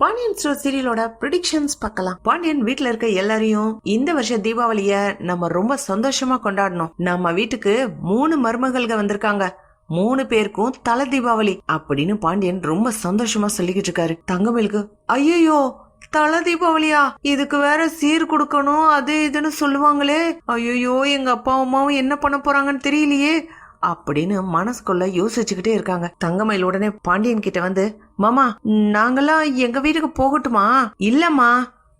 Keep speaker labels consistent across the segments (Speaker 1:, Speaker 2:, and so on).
Speaker 1: Pandian store சீரியலோட predictions பார்க்கலாம். பாண்டியன் வீட்டுல இருக்க எல்லாரையும் இந்த வருஷ தீபாவளிய நம்ம ரொம்ப சந்தோஷமா கொண்டாடணும். நம்ம வீட்டுக்கு மூணு மருமகள்க வந்திருக்காங்க. மூணு பேருக்கும் தலை தீபாவளி அப்படின்னு பாண்டியன் ரொம்ப சந்தோஷமா சொல்லிக்கிட்டு இருக்காரு. தங்கமேலுக்கு ஐயோ தலை தீபாவளியா? இதுக்கு வேற சீர் கொடுக்கணும் அது இதுன்னு சொல்லுவாங்களே. ஐயோ எங்க அப்பா அம்மாவும் என்ன பண்ண போறாங்கன்னு தெரியலையே. அப்படின்னு மனசுக்குள்ள யோசிச்சுக்கிட்டே இருக்காங்க. தங்கமயில் உடனே பாண்டியன் கிட்ட வந்து மாமா நாங்கெல்லாம் எங்க வீட்டுக்கு போகட்டுமா? இல்லம்மா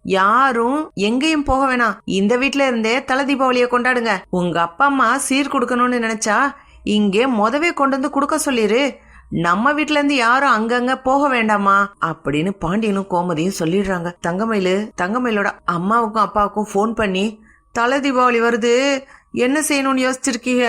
Speaker 1: யாரும் எங்கேயும் போக வேணாம். இந்த வீட்ல இருந்தே தலை தீபாவளியை கொண்டாடுங்க. உங்க அப்பா அம்மா சீர் கொடுக்கணும்னு நினைச்சா இங்கே மொதவே கொண்டு வந்து கொடுக்க சொல்லிரு. நம்ம வீட்ல இருந்து யாரும் அங்கங்க போக வேண்டாமா? அப்படின்னு பாண்டியனும் கோமதியும் சொல்லிடுறாங்க. தங்கமயிலு தங்கமயிலோட அம்மாவுக்கும் அப்பாவுக்கும் ஃபோன் பண்ணி தலை தீபாவளி வருது. என்ன செய்யணும்னு யோசிச்சிருக்கீங்க?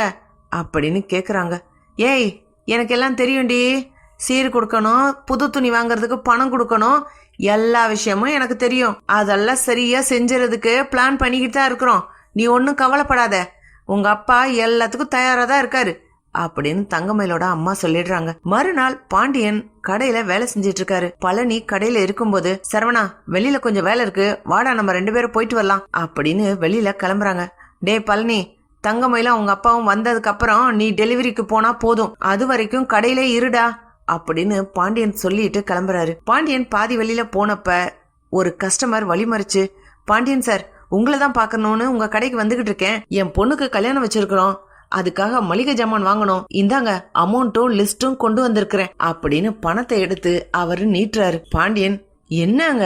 Speaker 1: அப்படின்னு கேட்குறாங்க ஏய் எனக்கெல்லாம் தெரியும்டி. சீர் கொடுக்கணும் புது துணி வாங்குறதுக்கு பணம் கொடுக்கணும். எல்லா விஷயமும் எனக்கு தெரியும். அதெல்லாம் சரியா செஞ்சுறதுக்கு பிளான் பண்ணிக்கிட்டு தான் இருக்கிறோம். நீ ஒன்றும் கவலைப்படாத. உங்க அப்பா எல்லாத்துக்கும் தயாராக தான் இருக்காரு அப்படின்னு தங்கமயிலோட அம்மா சொல்லிடுறாங்க. மறுநாள் பாண்டியன் கடையில வேலை செஞ்சிட்டு இருக்காரு. பழனி கடையில இருக்கும்போது சரவணா வெளியில கொஞ்சம் வேலை இருக்கு. வாடா நம்ம ரெண்டு பேரும் போயிட்டு வரலாம். அப்படின்னு வெளியில கிளம்புறாங்க. டே பழனி தங்கமயிலும் அவங்க அப்பாவும் வந்ததுக்கு அப்புறம் நீ டெலிவரிக்கு போனா போதும். அது வரைக்கும் கடையிலே இருடா. அப்படின்னு பாண்டியன் சொல்லிட்டு கிளம்புறாரு. பாண்டியன் பாதி வழியில போனப்ப ஒரு கஸ்டமர் வழிமறிச்சு பாண்டியன் சார் உங்களை தான் பார்க்கணும்னு உங்க கடைக்கு வந்துகிட்டு இருக்கேன். என் பொண்ணுக்கு கல்யாணம் வச்சிருக்கிறோம். அதுக்காக மளிகை ஜாமான் வாங்கணும். இந்தாங்க அமௌண்ட்டும் லிஸ்ட்டும் கொண்டு வந்திருக்கிறேன். அப்படின்னு பணத்தை எடுத்து அவரு நீட்டுறாரு. பாண்டியன் என்னங்க?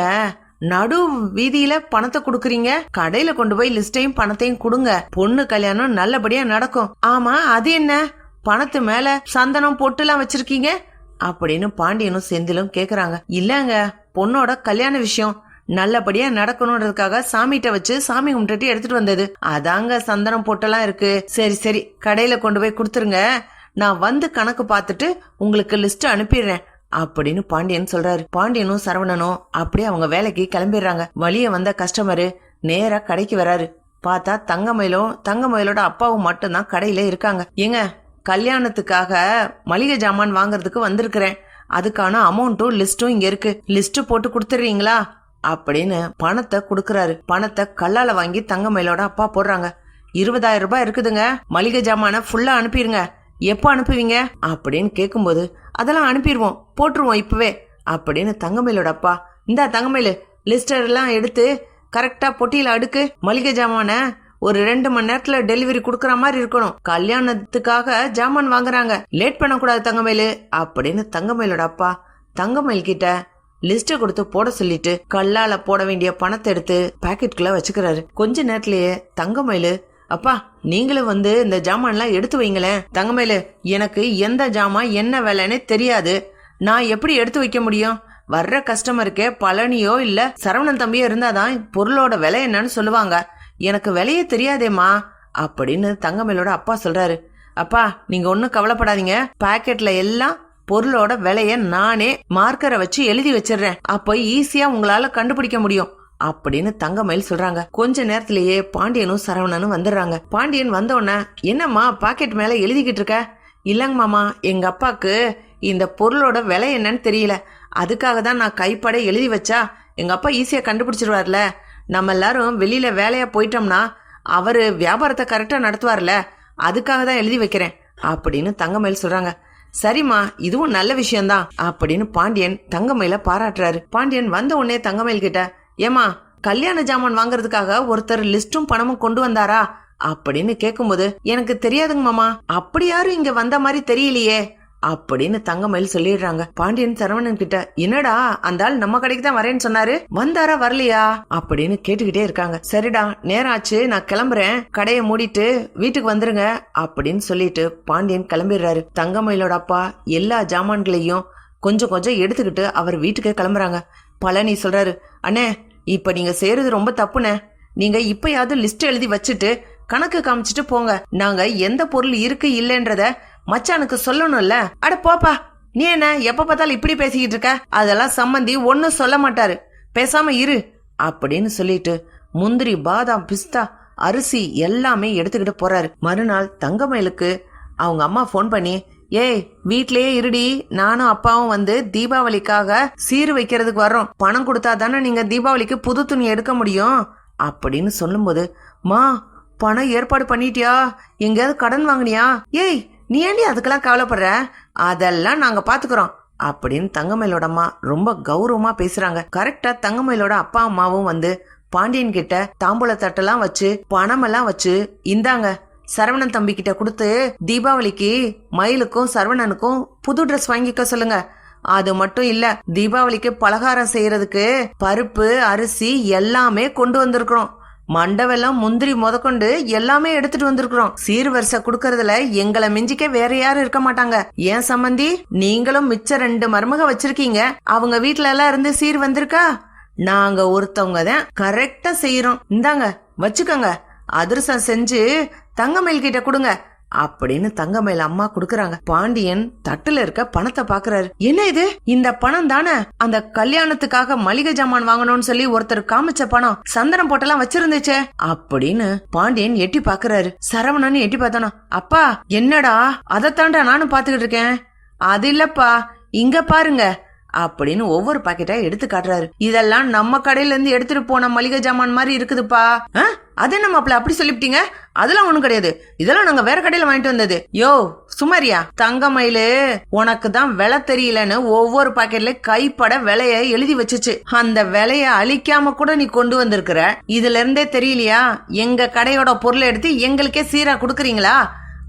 Speaker 1: நடு வீதியில பணத்தை கொடுக்குறீங்க? கடையில கொண்டு போய் லிஸ்டையும் பணத்தையும் கொடுங்க. பொண்ணு கல்யாணம் நல்லபடியா நடக்கும். ஆமா அது என்ன? பணத்து மேல சந்தனம் பொட்டுலாம் வச்சிருக்கீங்க? அப்படின்னு பாண்டியனும் செந்திலும் கேக்குறாங்க. இல்லங்க பொண்ணோட கல்யாண விஷயம் நல்லபடியா நடக்கணுன்றதுக்காக சாமிகிட்ட வச்சு சாமி கும்பிட்டுட்டு எடுத்துட்டு வந்தது. அதாங்க சந்தனம் பொட்டெல்லாம் இருக்கு. சரி சரி கடையில கொண்டு போய் கொடுத்துருங்க. நான் வந்து கணக்கு பார்த்துட்டு உங்களுக்கு லிஸ்ட் அனுப்பிடுறேன். அப்படின்னு பாண்டியன் சொல்றாரு. பாண்டியனும் சரவணனும் அப்படியே அவங்க வேலைக்கு கிளம்பிடுறாங்க. வழிய வந்த கஸ்டமரு நேரா கடைக்கு வராரு. பார்த்தா தங்கமயிலும் தங்கமயிலோட அப்பாவும் மட்டும்தான் கடையில இருக்காங்க. ஏங்க கல்யாணத்துக்காக மளிகை ஜாமான் வாங்குறதுக்கு வந்திருக்கிறேன். அதுக்கான அமௌண்ட்டும் லிஸ்ட்டும் இங்க இருக்கு. லிஸ்ட் போட்டு கொடுத்துறீங்களா அப்படின்னு பணத்தை கொடுக்கறாரு. பணத்தை கல்லால வாங்கி தங்கமயிலோட அப்பா போடுறாங்க. இருபதாயிரம் ரூபாய் இருக்குதுங்க. மளிகை ஜாமான ஃபுல்லா அனுப்பிடுங்க. எப்போ அனுப்புவீங்க? அப்படின்னு கேட்கும்போது அதெல்லாம் அனுப்பிடுவோம் போட்டுருவோம் இப்பவே அப்படின்னு தங்கமயிலோட அப்பா இந்தா தங்கமயிலு லிஸ்டர் எல்லாம் எடுத்து கரெக்டா பொட்டியில அடுக்கு மளிகை ஜாமான ஒரு ரெண்டு மணி நேரத்துல டெலிவரி கொடுக்கற மாதிரி இருக்கணும். கல்யாணத்துக்காக ஜாமான் வாங்குறாங்க. லேட் பண்ணக்கூடாது தங்கமயிலு அப்படின்னு தங்கமயிலோட அப்பா தங்கமயில் கிட்ட லிஸ்ட கொடுத்து போட சொல்லிட்டு கல்லால போட வேண்டிய பணத்தை எடுத்து பாக்கெட்டுக்குள்ள வச்சுக்கிறாரு. கொஞ்ச நேரத்திலேயே தங்கமயிலு அப்பா நீங்களும் வந்து இந்த ஜாமான்லாம் எடுத்து வைங்களேன். தங்கமேலு எனக்கு எந்த ஜாமான் என்ன விலைன்னு தெரியாது. நான் எப்படி எடுத்து வைக்க முடியும்? வர்ற கஸ்டமருக்கே பழனியோ இல்ல சரவணன் தம்பியோ இருந்தாதான் பொருளோட விலை என்னன்னு சொல்லுவாங்க. எனக்கு விலையே தெரியாதேம்மா அப்படின்னு தங்கமேலோட அப்பா சொல்றாரு. அப்பா நீங்க ஒன்னும் கவலைப்படாதீங்க. பாக்கெட்ல எல்லாம் பொருளோட விலைய நானே மார்க்கரை வச்சு எழுதி வச்சிடுறேன். அப்போ ஈஸியா உங்களால கண்டுபிடிக்க முடியும். அப்படின்னு தங்கமயில் சொல்றாங்க. கொஞ்ச நேரத்திலேயே பாண்டியனும் சரவணனும் வந்துடுறாங்க. பாண்டியன் வந்த உடனே என்னம்மா பாக்கெட் மேல எழுதிக்கிட்டு இருக்க? இல்லங்க மாமா எங்க அப்பாக்கு இந்த பொருளோட விலை என்னன்னு தெரியல. அதுக்காக தான் நான் கைப்பட எழுதி வச்சா எங்க அப்பா ஈஸியா கண்டுபிடிச்சிருவார்ல. நம்ம எல்லாரும் வெளியில வேலையா போயிட்டோம்னா அவரு வியாபாரத்தை கரெக்டா நடத்துவார்ல. அதுக்காக தான் எழுதி வைக்கிறேன் அப்படின்னு தங்கமயில் சொல்றாங்க. சரிம்மா இதுவும் நல்ல விஷயம்தான் அப்படின்னு பாண்டியன் தங்கமயில பாராட்டுறாரு. பாண்டியன் வந்த உடனே தங்கமயில் கிட்ட ஏமா கல்யாண ஜாமான் வாங்குறதுக்காக ஒருத்தர் லிஸ்டும் பணமும் கொண்டு வந்தாரா? அப்படின்னு கேட்கும்போது எனக்கு தெரியாதுங்க மாமா அப்படி யாரும் இங்க வந்த மாதிரி தெரியலையே அப்படின்னு தங்கமயில் சொல்லிடுறாங்க. பாண்டியன் சரவணன் கிட்ட என்னடா அந்த ஆள் நம்ம கடைக்கு தான் வரேன்னு சொன்னாரு வந்தாரா வரலையா? அப்படின்னு கேட்டுக்கிட்டே இருக்காங்க. சரிடா நேரம் ஆச்சு நான் கிளம்புறேன் கடையை மூடிட்டு வீட்டுக்கு வந்துருங்க அப்படின்னு சொல்லிட்டு பாண்டியன் கிளம்பிடுறாரு. தங்கமயிலோட அப்பா எல்லா ஜாமான்களையும் கொஞ்சம் கொஞ்சம் எடுத்துக்கிட்டு அவர் வீட்டுக்கு கிளம்புறாங்க. பழனி சொல்றாரு அண்ணே இப்ப நீங்க செய்யறது ரொம்ப தப்புண்ணே. நீங்க இப்பயாவது லிஸ்ட் எழுதி வச்சுட்டு கணக்கு காமிச்சிட்டு போங்க. நாங்க எந்த பொருள் இருக்கு இல்லைன்றத மச்சானுக்கு சொல்லணும்ல. அட போப்பா நீ என்ன எப்ப பார்த்தாலும் இப்படி பேசிக்கிட்டு இருக்க? அதெல்லாம் சம்மந்தி ஒன்னும் சொல்ல மாட்டாரு. பேசாம இரு அப்படின்னு சொல்லிட்டு முந்திரி பாதாம் பிஸ்தா அரிசி எல்லாமே எடுத்துக்கிட்டு போறாரு. மறுநாள் தங்கமயிலுக்கு அவங்க அம்மா ஃபோன் பண்ணி ஏய் வீட்லயே இருடி. நானும் அப்பாவும் வந்து தீபாவளிக்காக சீர் வைக்கிறதுக்கு வர்றோம். பணம் கொடுத்தா தானே நீங்க தீபாவளிக்கு புது துணி எடுக்க முடியும்? அப்படின்னு சொல்லும்போது மா பணம் ஏற்பாடு பண்ணிட்டியா? எங்கேயாவது கடன் வாங்குனியா? ஏய் நீ ஏண்டி அதுக்கெல்லாம் கவலைப்படுற? அதெல்லாம் நாங்க பாத்துக்கிறோம். அப்படின்னு தங்கமயிலோட அம்மா ரொம்ப கௌரவமா பேசுறாங்க. கரெக்டா தங்கமயிலோட அப்பா அம்மாவும் வந்து பாண்டியன் கிட்ட தாம்பூல தட்டெல்லாம் வச்சு பணமெல்லாம் வச்சு இந்தாங்க சரவணன் தம்பி கிட்ட கொடுத்து தீபாவளிக்கு மயிலுக்கும் சரவணனுக்கும் புது ட்ரெஸ் வாங்கிக்க சொல்லுங்க. அது மட்டும் இல்ல தீபாவளிக்கு பலகாரம் செய்யறதுக்கு பருப்பு அரிசி எல்லாமே கொண்டு வந்திருக்கிறோம். மண்டவெல்லாம் முந்திரி முதக்கொண்டு எல்லாமே எடுத்துட்டு வந்திருக்கிறோம். சீர்வரிசை குடுக்கறதுல எங்களை மிஞ்சிக்க வேற யாரும் இருக்க மாட்டாங்க. ஏன் சம்மந்தி நீங்களும் மிச்ச ரெண்டு மருமக வச்சிருக்கீங்க. அவங்க வீட்ல எல்லாம் இருந்து சீர் வந்திருக்கா? நாங்க ஒருத்தவங்க தான் கரெக்டா செய்யறோம். இந்தாங்க வச்சுக்கோங்க. அதிரசம் செஞ்சு தங்கமயில் கிட்ட கொடுங்க அப்படின்னு தங்கமயில் அம்மா குடுக்கறாங்க. பாண்டியன் தட்டுல இருக்க பணத்தை பாக்குறாரு. என்ன இது? இந்த பணம் தானே? அந்த கல்யாணத்துக்காக மளிகை ஜாமான் வாங்கணும்னு சொல்லி ஒருத்தர் காமிச்ச பணம் சந்தனம் போட்டெல்லாம் வச்சிருந்துச்சே அப்படின்னு பாண்டியன் எட்டி பாக்குறாரு. சரவணன் எட்டி பார்த்தானா அப்பா என்னடா? அதைத்தாண்டா நானும் பாத்துக்கிட்டு இருக்கேன். அது இல்லப்பா. இங்க பாருங்க. அப்படின்னு ஒவ்வொரு பாக்கெட்டா எடுத்து காட்டுறாரு. இதெல்லாம் நம்ம கடையில இருந்து எடுத்துட்டு போன மளிகை ஜாமான் மாதிரி இருக்குதுப்பா. ஆ? அது என்ன மாப்பிள அப்படி சொல்லிவிட்டீங்க? அதெல்லாம் ஒண்ணும் கிடையாது. இதெல்லாம் நாங்க வேற கடையில வாங்கிட்டு வந்தது. யோ சுமாரியா தங்கமயிலு உனக்கு தான் விலை தெரியலன்னு ஒவ்வொரு பாக்கெட்ல கைப்பட விலைய எழுதி வச்சுச்சு. அந்த விலைய அழிக்காம கூட நீ கொண்டு வந்திருக்கிற. இதுல இருந்தே தெரியலையா? எங்க கடையோட பொருளை எடுத்து எங்களுக்கே சீரா கொடுக்குறீங்களா?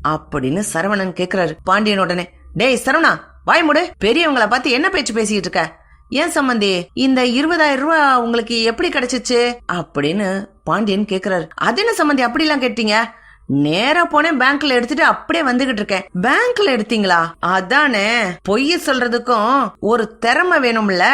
Speaker 1: அப்படின்னு சரவணன் கேக்குறாரு. பாண்டியன் உடனே டேய் சரவணா வாய்முடு பெரியவங்கள பார்த்து என்ன பேச்சு பேசிட்டு இருக்க? ஏன் சம்பந்தி இந்த இருபதாயிரம் ரூபா உங்களுக்கு எப்படி கிடைச்சிச்சு? அப்படின்னு பாண்டியன் கேக்குறாரு. அது என்ன சம்பந்தி அப்படிலாம் கேட்டீங்க? நேரா போனேன் பேங்க்ல எடுத்துட்டு அப்படியே வந்துகிட்டு இருக்கேன். பேங்க்ல எடுத்தீங்களா? அதானே பொய்ய சொல்றதுக்கும் ஒரு திறமை வேணும்ல?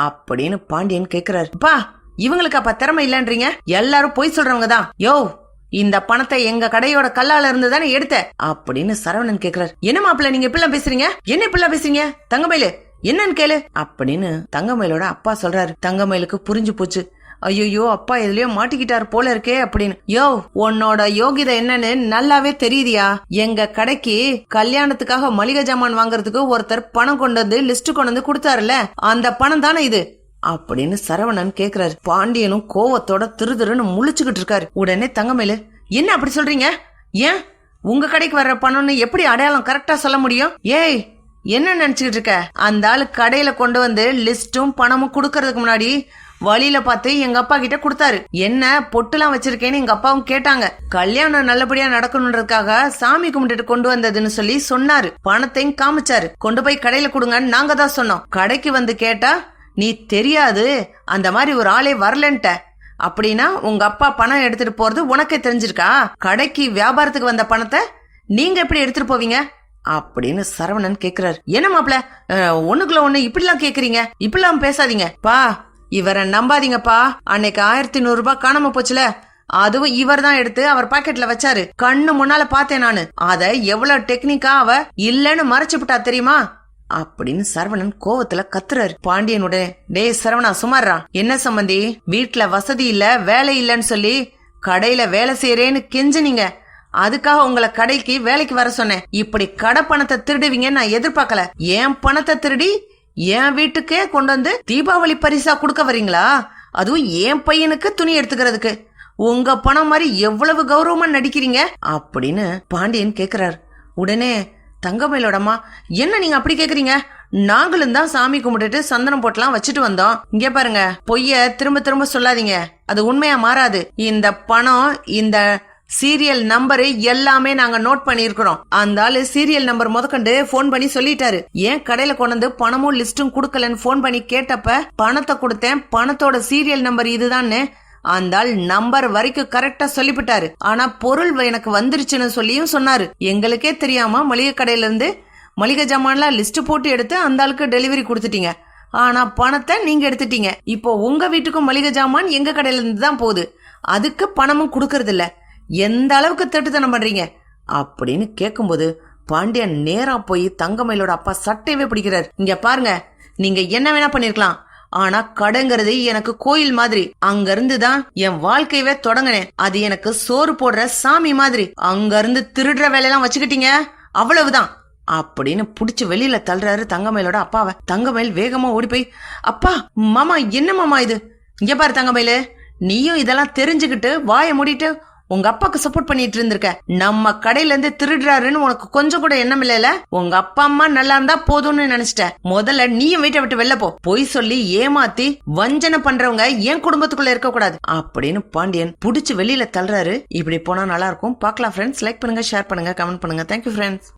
Speaker 1: அப்படின்னு பாண்டியன் கேக்குறாரு. பா இவங்களுக்கு அப்ப திறமை இல்லன்றீங்க? எல்லாரும் பொய் சொல்றவங்க தான் யோ இந்த பணத்தை எங்க கடையோட கல்லால இருந்து தானே எடுத்த? அப்படின்னு சரவணன் கேக்குறாரு. என்ன மாப்பிள்ள நீங்க இப்படிலாம் பேசுறீங்க? என்ன இப்படிலாம் பேசுறீங்க? தங்கமயிலு என்னன்னு கேளு. அப்படின்னு தங்கமயிலோட அப்பா சொல்றாரு. தங்கமயிலுக்கு புரிஞ்சு போச்சு. ஐயோ அப்பா எதுலயோ மாட்டிக்கிட்டாரு போல இருக்கே அப்படின்னு. யோ உன்னோட யோகிதை என்னன்னு நல்லாவே தெரியுதியா? எங்க கடைக்கு கல்யாணத்துக்காக மளிகை ஜாமான் வாங்குறதுக்கு ஒருத்தர் பணம் கொண்டு வந்து லிஸ்ட் கொண்டு வந்து கொடுத்தாருல அந்த பணம் தானே இது? அப்படின்னு சரவணன் கேக்குறாரு. பாண்டியனும் கோவத்தோட திரு திருன்னு முழிச்சுக்கிட்டு இருக்காரு. உடனே தங்கமேலு என்ன அப்படி சொல்றீங்க? ஏன்? உங்க கடைக்கு வர்ற பணம்னு எப்படி அடையாளம் கரெக்டா சொல்ல முடியும்? ஏய் என்ன நினைச்சுக்கிட்டு இருக்க? அந்த ஆளு கடையில கொண்டு வந்து லிஸ்டும் பணமும் கொடுக்கறதுக்கு முன்னாடி வழியில பார்த்து எங்க அப்பா கிட்ட கொடுத்தாரு. என்ன பொட்டுலாம் வச்சிருக்கேன்னு எங்க அப்பாவும் கேட்டாங்க. கல்யாணம் நல்லபடியா நடக்கணுன்றதுக்காக சாமி கும்பிட்டுட்டு கொண்டு வந்ததுன்னு சொல்லி சொன்னாரு. பணத்தையும் காமிச்சாரு. கொண்டு போய் கடையில கொடுங்கன்னு நாங்க தான் சொன்னோம். கடைக்கு வந்து கேட்டா நீ தெரியாது அந்த மாதிரி ஒரு ஆளே வரலன்ட்ட. அப்படின்னா உங்க அப்பா பணம் எடுத்துட்டு போறது உனக்கே தெரிஞ்சிருக்கா? கடைக்கு வியாபாரத்துக்கு வந்த பணத்தை நீங்க எப்படி எடுத்துட்டு போவீங்க? அப்படின்னு சரவணன் கேக்குறாரு. என்ன மாப்ள ஒண்ணுக்குள்ள ஒண்ணு இப்படிலாம் கேக்குறீங்க? இப்படிலாம் பேசாதீங்க. பா இவரை நம்பாதீங்கப்பா. அன்னைக்கு ஆயிரத்தி நூறு ரூபாய் காணாம போச்சுல. அதுவும் இவர் தான் எடுத்து அவர் பாக்கெட்ல வச்சாரு. கண்ணு முன்னால பார்த்தேன் நானு. அத எவ்வளவு டெக்னிக்கா அவ இல்லன்னு மறைச்சு விட்டா தெரியுமா? அப்படின்னு சரவணன் கோவத்துல கத்துறாரு. பாண்டியன் உடனே டேய் சரவணா சுமாரா என்ன சம்பந்தி? வீட்டுல வசதி இல்ல வேலை இல்லன்னு சொல்லி கடையில வேலை செய்யறேன்னு கெஞ்சினீங்க. அதுக்காக உங்களை கடைக்கு வேலைக்கு வர சொன்னேன். இப்படி கடை பணத்தை திருடுவீங்கன்னு நான் எதிர்பார்க்கல. என் பணத்தை திருடி என் வீட்டுக்கே கொண்டு வந்து தீபாவளி பரிசா கொடுக்க வரீங்களா அதுவும் என் பையனுக்கு துணி எடுத்துக்கிறதுக்கு. உங்க பணம் மாதிரி எவ்வளவு கௌரவமா நடிக்கிறீங்க? அப்படின்னு பாண்டியன் கேக்குறாரு. உடனே தங்கமயிலோடம்மா என்ன நீங்க அப்படி கேக்குறீங்க? நாங்களும் தான் சாமி கும்பிட்டுட்டு சந்தனம் போட்டுலாம் வச்சுட்டு வந்தோம். இங்க பாருங்க பொய்ய திரும்ப திரும்ப சொல்லாதீங்க. அது உண்மையா மாறாது. இந்த பணம் இந்த சீரியல் நம்பரு எல்லாமே நாங்க நோட் பண்ணியிருக்கிறோம். அந்த ஆளு சீரியல் நம்பர் முதக்கண்டு ஃபோன் பண்ணி சொல்லிட்டாரு. ஏன் கடையில கொண்டு பணமும் லிஸ்டும் கொடுக்கலன்னு ஃபோன் பண்ணி கேட்டப்ப பணத்தை கொடுத்தேன் பணத்தோட சீரியல் நம்பர் இதுதான்னு அந்த நம்பர் வரைக்கும் கரெக்டா சொல்லிவிட்டாரு. ஆனா பொருள் எனக்கு வந்துருச்சுன்னு சொல்லியும் சொன்னாரு. எங்களுக்கே தெரியாம மளிகை கடையில இருந்து மளிகை ஜாமான்லாம் லிஸ்ட் போட்டு எடுத்து அந்த ஆளுக்கு டெலிவரி கொடுத்துட்டீங்க. ஆனா பணத்தை நீங்க எடுத்துட்டீங்க. இப்போ உங்க வீட்டுக்கும் மளிகை ஜாமான் எங்க கடையில இருந்து தான் போகுது. அதுக்கு பணமும் கொடுக்கறது இல்ல எந்த அளவுக்கு திட்டுத்தனம் பண்றீங்க? அப்படின்னு கேட்கும்போது பாண்டியன் நேரா போய் தங்கமயிலோட அப்பா சட்டையவே பிடிக்கிறார். இங்க பாருங்க நீங்க என்ன வேணா பண்ணிருக்கலாம். ஆனா கடைங்கிறது எனக்கு கோயில் மாதிரி. அங்க இருந்து தான் என் வாழ்க்கையவே தொடங்கினேன். அது எனக்கு சோறு போடுற சாமி மாதிரி. அங்க இருந்து திருடுற வேலையெல்லாம் வச்சுக்கிட்டீங்க. அவ்வளவுதான். அப்படின்னு புடிச்சு வெளியில தள்ளுறாரு தங்கமயிலோட அப்பாவை. தங்கமயில் வேகமா ஓடி போய் அப்பா மாமா என்ன மாமா இது? இங்க பாரு தங்கமயிலு. நீயும் இதெல்லாம் தெரிஞ்சுக்கிட்டு வாயை மூடிட்டு உங்க அப்பாக்கு சப்போர்ட் பண்ணிட்டு இருந்திருக்க. நம்ம கடையில இருந்து திருடுறாருன்னு உனக்கு கொஞ்சம் கூட எண்ணம் இல்லைல? உங்க அப்பா அம்மா நல்லா இருந்தா போதும்னு நினைச்சிட்ட. முதல்ல நீயும் வீட்டை விட்டு வெளில போ. பொய் சொல்லி ஏமாத்தி வஞ்சனை பண்றவங்க என் குடும்பத்துக்குள்ள இருக்க கூடாது அப்படின்னு பாண்டியன் புடிச்சு வெளியில தள்ளுறாரு. இப்படி போனா நல்லா இருக்கும். பார்க்கலாம் ஃப்ரெண்ட்ஸ் லைக் பண்ணுங்க ஷேர் பண்ணுங்க கமெண்ட் பண்ணுங்க. Thank you friends